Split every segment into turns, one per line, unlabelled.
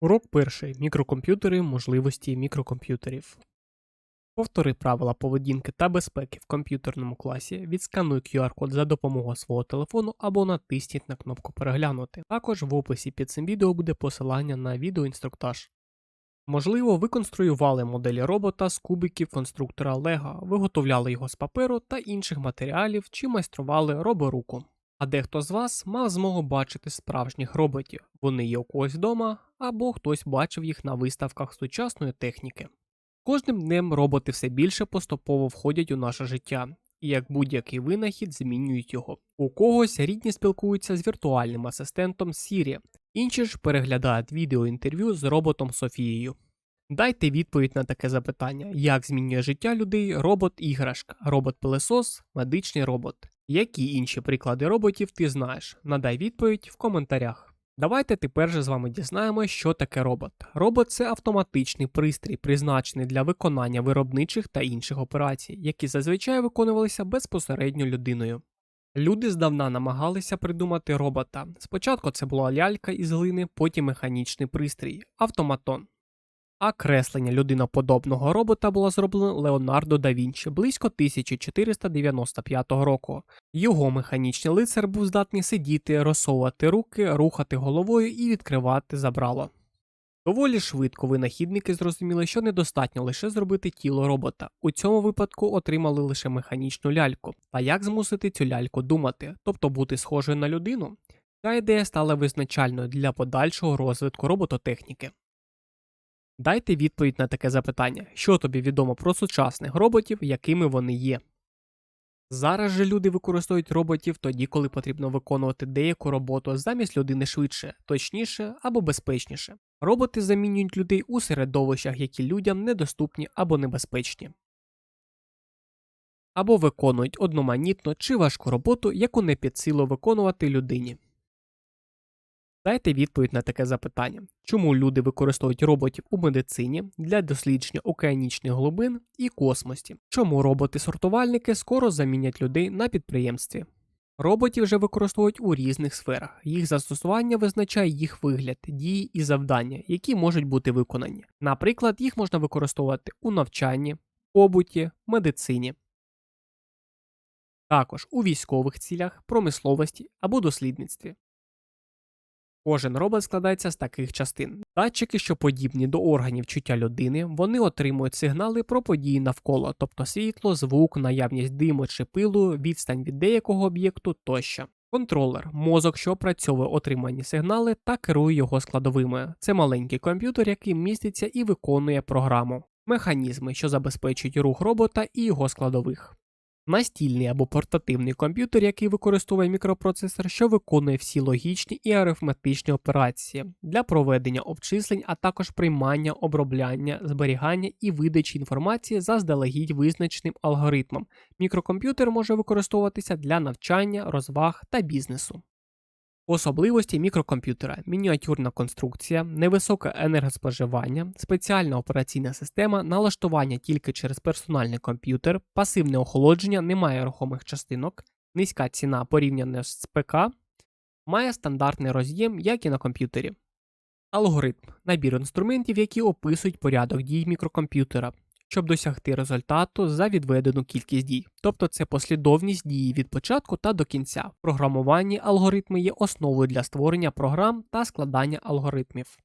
Урок перший. Мікрокомп'ютери. Можливості мікрокомп'ютерів. Повтори правила поведінки та безпеки в комп'ютерному класі, відскануй QR-код за допомогою свого телефону або натисніть на кнопку Переглянути. Також в описі під цим відео буде посилання на відеоінструктаж. Можливо, ви конструювали моделі робота з кубиків конструктора Lego, виготовляли його з паперу та інших матеріалів чи майстрували роборуку. А дехто з вас мав змогу бачити справжніх роботів. Вони є у когось вдома, або хтось бачив їх на виставках сучасної техніки. Кожним днем роботи все більше поступово входять у наше життя, і як будь-який винахід змінюють його. У когось рідні спілкуються з віртуальним асистентом Siri, інші ж переглядають відеоінтерв'ю з роботом Софією. Дайте відповідь на таке запитання: як змінює життя людей робот-іграшка, робот-пилесос, медичний робот. Які інші приклади роботів ти знаєш? Надай відповідь в коментарях. Давайте тепер же з вами дізнаємося, що таке робот. Робот це автоматичний пристрій, призначений для виконання виробничих та інших операцій, які зазвичай виконувалися безпосередньо людиною. Люди здавна намагалися придумати робота. Спочатку це була лялька із глини, потім механічний пристрій автоматон. А креслення людиноподобного робота було зроблено Леонардо да Вінчі близько 1495 року. Його механічний лицар був здатний сидіти, розсовувати руки, рухати головою і відкривати забрало. Доволі швидко винахідники зрозуміли, що недостатньо лише зробити тіло робота. У цьому випадку отримали лише механічну ляльку. Та як змусити цю ляльку думати, тобто бути схожою на людину? Ця ідея стала визначальною для подальшого розвитку робототехніки. Дайте відповідь на таке запитання, що тобі відомо про сучасних роботів, якими вони є. Зараз же люди використовують роботів тоді, коли потрібно виконувати деяку роботу замість людини швидше, точніше або безпечніше. Роботи замінюють людей у середовищах, які людям недоступні або небезпечні. Або виконують одноманітну чи важку роботу, яку не під силу виконувати людині. Дайте відповідь на таке запитання: чому люди використовують роботів у медицині для дослідження океанічних глибин і космосі? Чому роботи-сортувальники скоро замінять людей на підприємстві? Роботів вже використовують у різних сферах. Їх застосування визначає їх вигляд, дії і завдання, які можуть бути виконані. Наприклад, їх можна використовувати у навчанні, побуті, медицині. Також у військових цілях, промисловості або дослідництві. Кожен робот складається з таких частин. Датчики, що подібні до органів чуття людини, вони отримують сигнали про події навколо, тобто світло, звук, наявність диму чи пилу, відстань від деякого об'єкту тощо. Контролер мозок, що опрацьовує отримані сигнали та керує його складовими. Це маленький комп'ютер, який міститься і виконує програму. Механізми, що забезпечують рух робота і його складових. Настільний або портативний комп'ютер, який використовує мікропроцесор, що виконує всі логічні і арифметичні операції для проведення обчислень, а також приймання, обробляння, зберігання і видачі інформації заздалегідь визначеним алгоритмом. Мікрокомп'ютер може використовуватися для навчання, розваг та бізнесу. Особливості мікрокомп'ютера, мініатюрна конструкція, невисоке енергоспоживання, спеціальна операційна система, налаштування тільки через персональний комп'ютер, пасивне охолодження, немає рухомих частинок, низька ціна порівняно з ПК, має стандартний роз'єм, як і на комп'ютері. Алгоритм. Набір інструментів, які описують порядок дій мікрокомп'ютера, щоб досягти результату за відведену кількість дій. Тобто це послідовність дії від початку та до кінця. Програмуванні алгоритми є основою для створення програм та складання алгоритмів.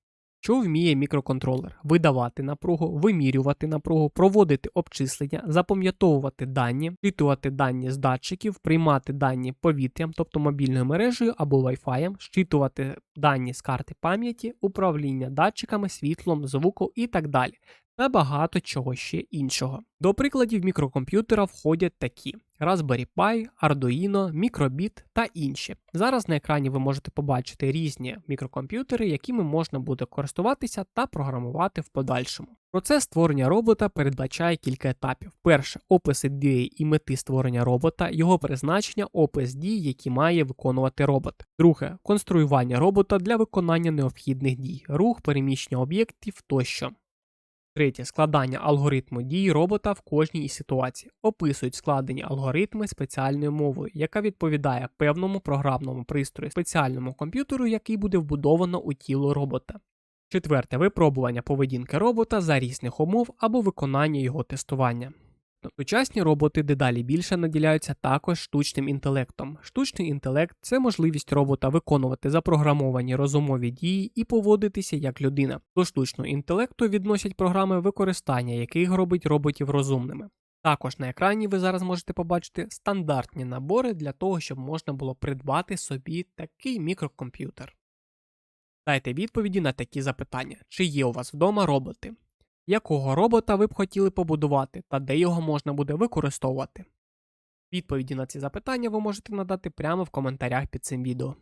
Що вміє мікроконтролер? Видавати напругу, вимірювати напругу, проводити обчислення, запам'ятовувати дані, щитувати дані з датчиків, приймати дані повітрям, тобто мобільною мережею або Wi-Fi, щитувати дані з карти пам'яті, управління датчиками, світлом, звуком і так далі та багато чого ще іншого. До прикладів мікрокомп'ютера входять такі: Raspberry Pi, Arduino, Microbit та інші. Зараз на екрані ви можете побачити різні мікрокомп'ютери, якими можна буде користуватися та програмувати в подальшому. Процес створення робота передбачає кілька етапів. Перше опис ідеї і мети створення робота, його призначення, опис дій, які має виконувати робот. Друге конструювання робота для виконання необхідних дій, рух, переміщення об'єктів тощо. Третє складання алгоритму дій робота в кожній із ситуацій. Описують складені алгоритми спеціальною мовою, яка відповідає певному програмному пристрою спеціальному комп'ютеру, який буде вбудовано у тіло робота. Четверте випробування поведінки робота за різних умов або виконання його тестування. Сучасні роботи дедалі більше наділяються також штучним інтелектом. Штучний інтелект це можливість робота виконувати запрограмовані розумові дії і поводитися як людина. До штучного інтелекту відносять програми використання, яких робить роботів розумними. Також на екрані ви зараз можете побачити стандартні набори для того, щоб можна було придбати собі такий мікрокомп'ютер. Дайте відповіді на такі запитання: чи є у вас вдома роботи? Якого робота ви б хотіли побудувати та де його можна буде використовувати? Відповіді на ці запитання ви можете надати прямо в коментарях під цим відео.